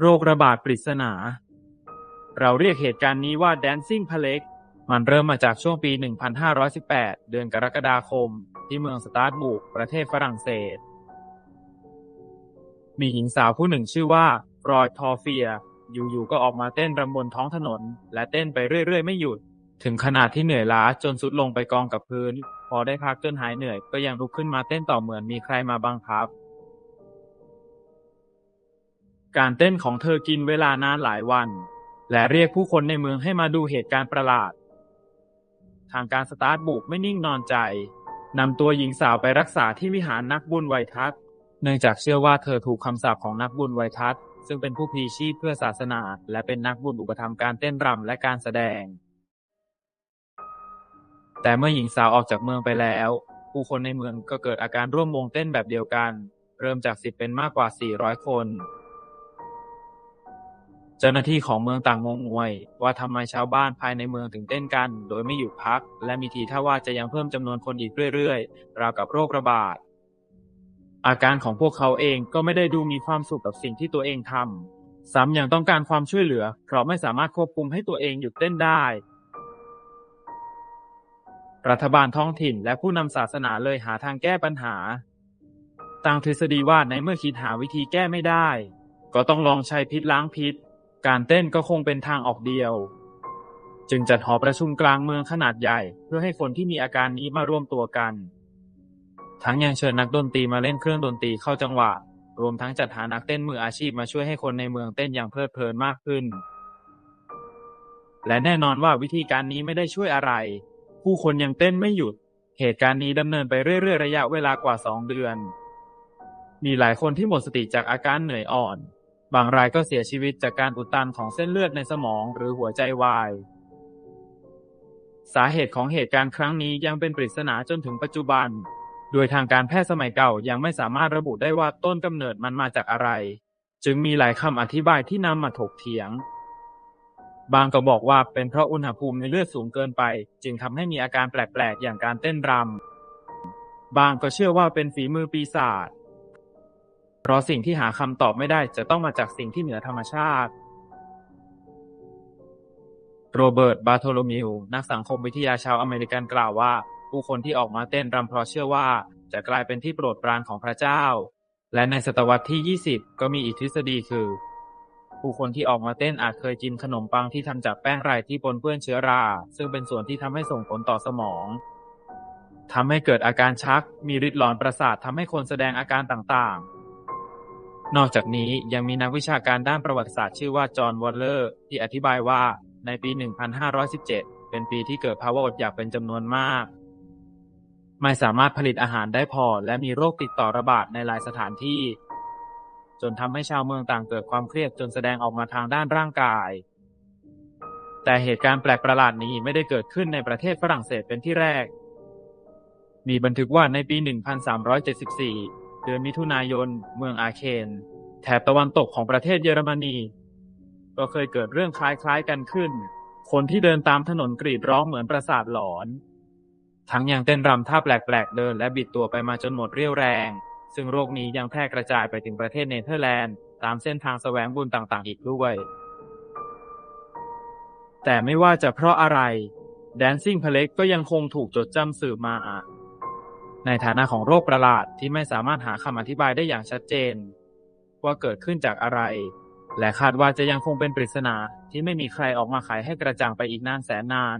โรคระบาดปริศนา เราเรียกเหตุการณ์นี้ว่า Dancing Plague มันเริ่มมาจากช่วงปี 1518 เดือนกรกฎาคม ที่เมืองสตาร์ทบุกประเทศฝรั่งเศส มีหญิงสาวผู้หนึ่งชื่อว่ารอยทอเฟีย อยู่ๆ ก็ออกมาเต้นรำบนท้องถนน และเต้นไปเรื่อยๆ ไม่หยุด ถึงขนาดที่เหนื่อยล้าจนสุดลงไปกองกับพื้น พอได้พักจนหายเหนื่อยก็ยังลุกขึ้นมาเต้นต่อเหมือนมีใครมาบังคับ การเต้นของเธอกินเวลานานหลายวัน และเรียกผู้คนในเมืองให้มาดูเหตุการณ์ประหลาด ทางการสตาร์ทบุกไม่นิ่งนอนใจนำตัวหญิงสาวไปรักษาที่วิหารนักบุญไวทัศเนื่องจากเชื่อว่าเธอถูกคำสาปของนักบุญไวทัศซึ่งเป็นผู้พลีชีพเพื่อศาสนา และเป็นนักบุญอุปถัมภ์การเต้นรำและการแสดง แต่เมื่อหญิงสาวออกจากเมืองไปแล้ว ผู้คนในเมืองก็เกิดอาการร่วมวงเต้นแบบเดียวกัน เริ่มจากสิบเป็นมากกว่า 400 คน เจ้าหน้าที่ของเมืองต่างงงงวย ว่าทำไมชาวบ้านภายในเมืองถึงเต้นกัน โดยไม่หยุดพัก และมีทีท่าว่าจะยังเพิ่มจำนวนคนอีกเรื่อยๆ ราวกับโรคระบาด อาการของพวกเขาเองก็ไม่ได้ดูมีความสุขกับสิ่งที่ตัวเองทำซ้ำยังต้องการความช่วยเหลือ เพราะไม่สามารถควบคุมให้ตัวเองหยุดเต้นได้รัฐบาลท้องถิ่นและผู้นำศาสนาเลยหาทางแก้ปัญหาตั้งทฤษฎีว่าในเมื่อคิดหาวิธีแก้ไม่ได้ ก็ต้องลองใช้พิษล้างพิษ การเต้นก็คงเป็นทางออกเดียว จึงจัดหอประชุมกลางเมืองขนาดใหญ่ เพื่อให้คนที่มีอาการนี้มาร่วมตัวกัน ทั้งยังเชิญนักดนตรีมาเล่นเครื่องดนตรีเข้าจังหวะ รวมทั้งจัดหานักเต้นมืออาชีพมาช่วยให้คนในเมืองเต้นอย่างเพลิดเพลินมากขึ้น และแน่นอนว่าวิธีการนี้ไม่ได้ช่วยอะไร ผู้คนยังเต้นไม่หยุด เหตุการณ์นี้ดำเนินไปเรื่อยๆระยะเวลากว่าสองเดือน มีหลายคนที่หมดสติจากอาการเหนื่อยอ่อน บางรายก็เสียชีวิตจากการอุดตันของเส้นเลือดในสมองหรือหัวใจวาย สาเหตุของเหตุการณ์ครั้งนี้ยังเป็นปริศนาจนถึงปัจจุบัน โดยทางการแพทย์สมัยเก่ายังไม่สามารถระบุได้ว่าต้นกำเนิดมันมาจากอะไร จึงมีหลายคำอธิบายที่นำมาถกเถียง บางก็บอกว่าเป็นเพราะอุณหภูมิในเลือดสูงเกินไป จึงทำให้มีอาการแปลกๆอย่างการเต้นรำบางก็เชื่อว่าเป็นฝีมือปีศาจ เพราะสิ่งที่หาคำตอบไม่ได้จะต้องมาจากสิ่งที่เหนือธรรมชาติ โรเบิร์ต บาโทโลมิว นักสังคมวิทยาชาวอเมริกันกล่าวว่า ผู้คนที่ออกมาเต้นรำเพราะเชื่อว่า จะกลายเป็นที่โปรดปรานของพระเจ้า และในศตวรรษที่ 20 ก็มีอีกทฤษฎีคือ ผู้คนที่ออกมาเต้นอาจเคยกินขนมปังที่ทำจากแป้งไรที่ปนเปื้อนเชื้อรา ซึ่งเป็นส่วนที่ทำให้ส่งผลต่อสมองทำให้เกิดอาการชัก มีฤทธิ์หลอนประสาททำให้คนแสดงอาการต่างๆ นอกจากนี้ยังมีนักวิชาการด้านประวัติศาสตร์ชื่อว่า จอห์น วอลเลอร์ ที่อธิบายว่า ในปี 1517 เป็นปีที่เกิดภาวะอดอยากเป็นจำนวนมาก ไม่สามารถผลิตอาหารได้พอ และมีโรคติดต่อระบาดในหลายสถานที่ จนทำให้ชาวเมืองต่างเกิดความเครียดจนแสดงออกมาทางด้านร่างกาย แต่เหตุการณ์แปลกประหลาดนี้ไม่ได้เกิดขึ้นในประเทศฝรั่งเศสเป็นที่แรก มีบันทึกว่าในปี 1374 เดือนมิถุนายน เมืองอาเคน แถบตะวันตกของประเทศเยอรมนี ก็เคยเกิดเรื่องคล้ายๆกันขึ้น คนที่เดินตามถนนกรีดร้องเหมือนประสาทหลอน ทั้งยังเต้นรำท่าแปลกๆเดินและบิดตัวไปมาจนหมดเรี่ยวแรง ซึ่งโรคนี้ยังแพร่กระจายไปถึงประเทศเนเธอร์แลนด์ ตามเส้นทางแสวงบุญต่างๆ อีกด้วย แต่ไม่ว่าจะเพราะอะไร Dancing Plague ก็ยังคงถูกจดจำสืบมา ในฐานะของโรคประหลาดที่ไม่สามารถหาคำอธิบายได้อย่างชัดเจน ว่าเกิดขึ้นจากอะไร และคาดว่าจะยังคงเป็นปริศนาที่ไม่มีใครออกมาไขให้กระจ่างไปอีกนานแสนนาน